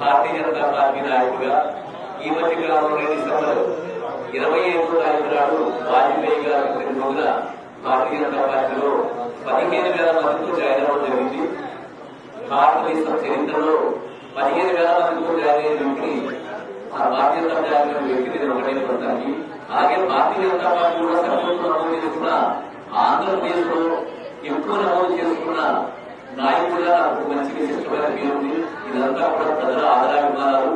Bharatiya Janata party నాయకుడిగా ఈ మధ్య కాలంలో డిసెంబర్ ఇరవై ఐదు తారీఖు నాడు వాజ్పేయి గారు రెండు రోజుల భారతీయ జనతా పార్టీలో పదిహేను వేల మందితో జాయిన్ అవ్వడం జరిగింది. భారతదేశం చరిత్రలో పదిహేను వేల మందితో జాయిన్ అయిన వ్యక్తిని ఆ భారతీయ జనతా పార్టీ వ్యక్తిని నేను ఒకటే పడతాను అలాగే భారతీయ జనతా పార్టీ కూడా సభ్యులతో నమోదు చేసుకున్న ఆంధ్రప్రదేశ్లో ఎక్కువ నమోదు చేసుకున్న నాయకుడిగా నాకు మంచి విశిష్టమైన పేరు ఉంది ఇదంతా కూడా ప్రజల ఆదరాభిమానాలు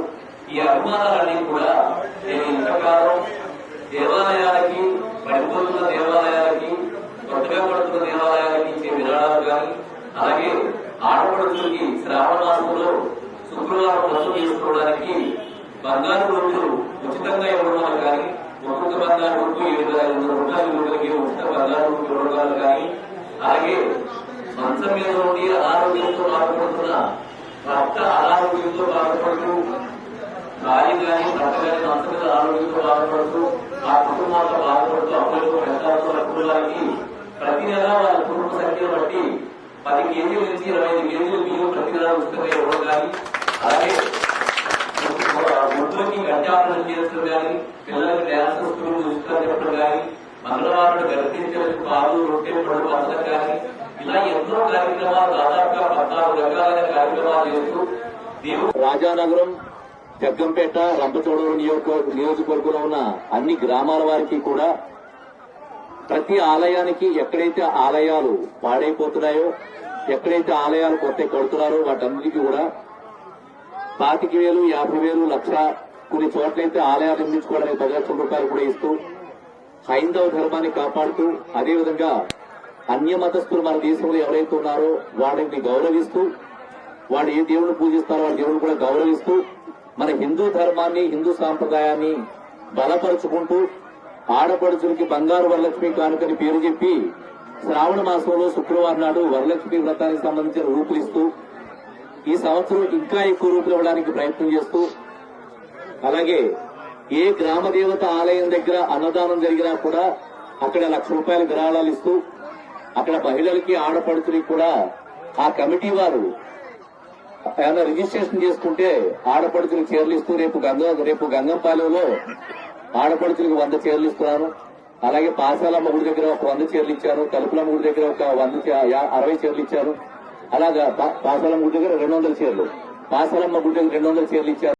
ఈ అభిమానాలన్నీ కూడా నేను ఇంతకాలం దేవాలయాలకి పడిపోతున్న దేవాలయాలకి కొత్తగా పడుతున్న దేవాలయాలకి ఇచ్చే విరాళాలు కానీ అలాగే ఆడపడుచులకి శ్రావణ మాసంలో శుక్రవారం వసూలు చేసుకోవడానికి బంగారు రోజులు ఉచితంగా ఇవ్వడం కానీ ఒక్కొక్క బంగారు రూపు ఏడు వేల ఐదు వందల రూపాయలు ఉచిత బంగారు రూపు ఇవ్వడం కానీ అలాగే మంచం మీద భర్త అనారోగ్యంతో బాధపడుతూ భార్య కానీ భర్త కానీ మంచం మీద అనారోగ్యంతో బాధపడుతూ ఆ కుటుంబాలతో బాధపడుతూ అప్పులతో పెద్దాలతో అప్పులకి ప్రతి నెల వాళ్ళ కుటుంబ సంఖ్యను బట్టి పది కేజీల నుంచి ఇరవై ఐదు కేజీలు బియ్యం ప్రతి నెల ఉచితంగా ఇవ్వడం కానీ అలాగే వృద్ధులకి గడ్డాపనం చేస్తారు కానీ పిల్లలకి డ్యాన్స్ స్కూల్ ఉచితంగా చెప్పడం కానీ మంగళవారుడు గర్భించడానికి పాలు రొట్టె పళ్ళు పంచడం కానీ ఇలా ఎన్నో కార్యక్రమాలు దాదాపుగా పద్నాలుగు రకాలైన కార్యక్రమాలు చేస్తూ దేవుడు రాజానగరం జగ్గంపేట రంపచోడవరం నియోజక నియోజకవర్గంలో ఉన్న అన్ని గ్రామాల వారికి కూడా ప్రతి ఆలయానికి ఎక్కడైతే ఆలయాలు పాడైపోతున్నాయో ఎక్కడైతే ఆలయాలు కొత్త కడుతున్నారో వాటన్నిటికీ కూడా పాతిక వేలు యాభై వేలు లక్ష కొన్ని చోట్లయితే ఆలయాలు నిర్మించుకోవడానికి పది లక్షల రూపాయలు కూడా ఇస్తూ హైందవ ధర్మాన్ని కాపాడుతూ అదేవిధంగా అన్య మతస్థులు మన దేశంలో ఎవరైతే ఉన్నారో వాళ్ళని గౌరవిస్తూ వాళ్ళు ఏ దేవుని పూజిస్తారో వాళ్ళ దేవుడిని కూడా గౌరవిస్తూ మన హిందూ ధర్మాన్ని హిందూ సాంప్రదాయాన్ని బలపరుచుకుంటూ ఆడపడుచులకి బంగారు వరలక్ష్మి కానుకని పేరు చెప్పి శ్రావణ మాసంలో శుక్రవారం నాడు వరలక్ష్మి వ్రతానికి సంబంధించిన రూపులు ఇస్తూ ఈ సంవత్సరం ఇంకా ఎక్కువ రూపులు ఇవ్వడానికి ప్రయత్నం చేస్తూ అలాగే ఏ గ్రామ దేవత ఆలయం దగ్గర అన్నదానం జరిగినా కూడా అక్కడ లక్ష రూపాయల విరాళాలు ఇస్తూ అక్కడ మహిళలకి ఆడపడుచులకి కూడా ఆ కమిటీ వారు ఏమైనా రిజిస్ట్రేషన్ చేసుకుంటే ఆడపడుచులకు చీరలు ఇస్తూ రేపు గంగ రేపు గంగంపాలెంలో ఆడపడుచులకు వంద చీరలు ఇస్తున్నాను. అలాగే పాసాలమ్మ గుడి దగ్గర ఒక వంద చీరలు ఇచ్చారు తలుపులమ్మ గుడి దగ్గర ఒక వంద అరవై చీరలు ఇచ్చారు అలాగా పా- పాసాలమ్మ గుడి దగ్గర రెండు వందల చీరలు. పాసాలమ్మ గుడి దగ్గర రెండు వందల చీరలు ఇచ్చారు